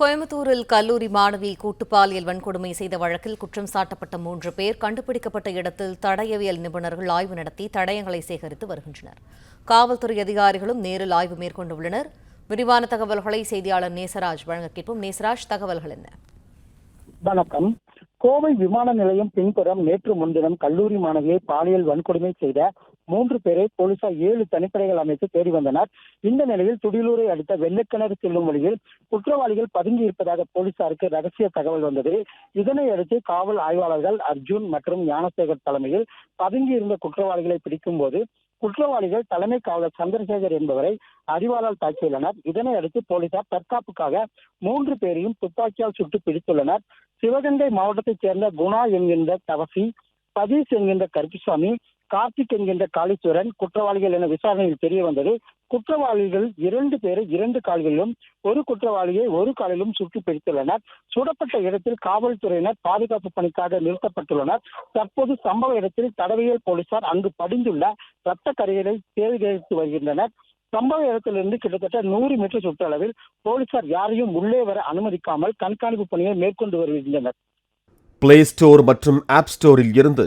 கோயம்புத்தூரில் கல்லூரி மாணவி கூட்டுப்பாலியல் வன்கொடுமை செய்த வழக்கில் குற்றம் சாட்டப்பட்ட மூன்று பேர் கண்டுபிடிக்கப்பட்ட இடத்தில் தடயவியல் நிபுணர்கள் ஆய்வு நடத்தி தடயங்களை சேகரித்து வருகின்றனர். காவல்துறை அதிகாரிகளும் நேரில் ஆய்வு மேற்கொண்டுள்ளனர். விரிவான தகவல்களை செய்தியாளர் நேசராஜ் வழங்க கேட்போம். நேசராஜ் தகவல்கள் என்ன? வணக்கம். கோவை விமான நிலையம் பின்புறம் நேற்று முன்தினம் கல்லூரி மாணவியை பாலியல் வன்கொடுமை செய்த மூன்று பேரை போலீசார் ஏழு தனிப்படைகள் அமைத்து தேடி வந்தனர். இந்த நிலையில் துடிலூரை அடுத்த வெள்ளக்கிணறு செல்லும் வழியில் குற்றவாளிகள் பதுங்கி இருப்பதாக போலீசாருக்கு ரகசிய தகவல் வந்தது. இதனை அடுத்து காவல் ஆய்வாளர்கள் அர்ஜுன் மற்றும் ஞானசேகர் தலைமையில் பதுங்கி இருந்த குற்றவாளிகளை பிடிக்கும் போது குற்றவாளிகள் தலைமை காவலர் சந்திரசேகர் என்பவரை அறிவாளால் தாக்கியுள்ளனர். இதனை அடுத்து போலீசார் தற்காப்புக்காக மூன்று பேரையும் துப்பாக்கியால் சுட்டு பிடித்துள்ளனர். சிவகங்கை மாவட்டத்தைச் சேர்ந்த குணா என்கின்ற தவசி பதீஷ் என்கின்ற கருப்புசாமி கார்த்திக் என்கின்ற காளீஸ்வரன் குற்றவாளிகள் என விசாரணையில் தெரிய வந்தது. குற்றவாளிகள் இரண்டு பேரை இரண்டு கால்களிலும் ஒரு குற்றவாளியை ஒரு காலிலும் சுட்டு பிடித்துள்ளனர். சுடப்பட்ட இடத்தில் காவல்துறையினர் பாதுகாப்பு பணிக்காக நிறுத்தப்பட்டுள்ளனர். தற்போது சம்பவ இடத்தில் தடவியல் போலீசார் அங்கு படிந்துள்ள ரத்த கரைகளை சேகரித்து வருகின்றனர். சம்பவ இடத்திலிருந்து கிட்டத்தட்ட நூறு மீட்டர் சுற்றளவில் போலீசார் யாரையும் உள்ளே வர அனுமதிக்காமல் கண்காணிப்பு பணியை மேற்கொண்டு வருகின்றனர். பிளே ஸ்டோர் மற்றும் ஆப் ஸ்டோரில் இருந்து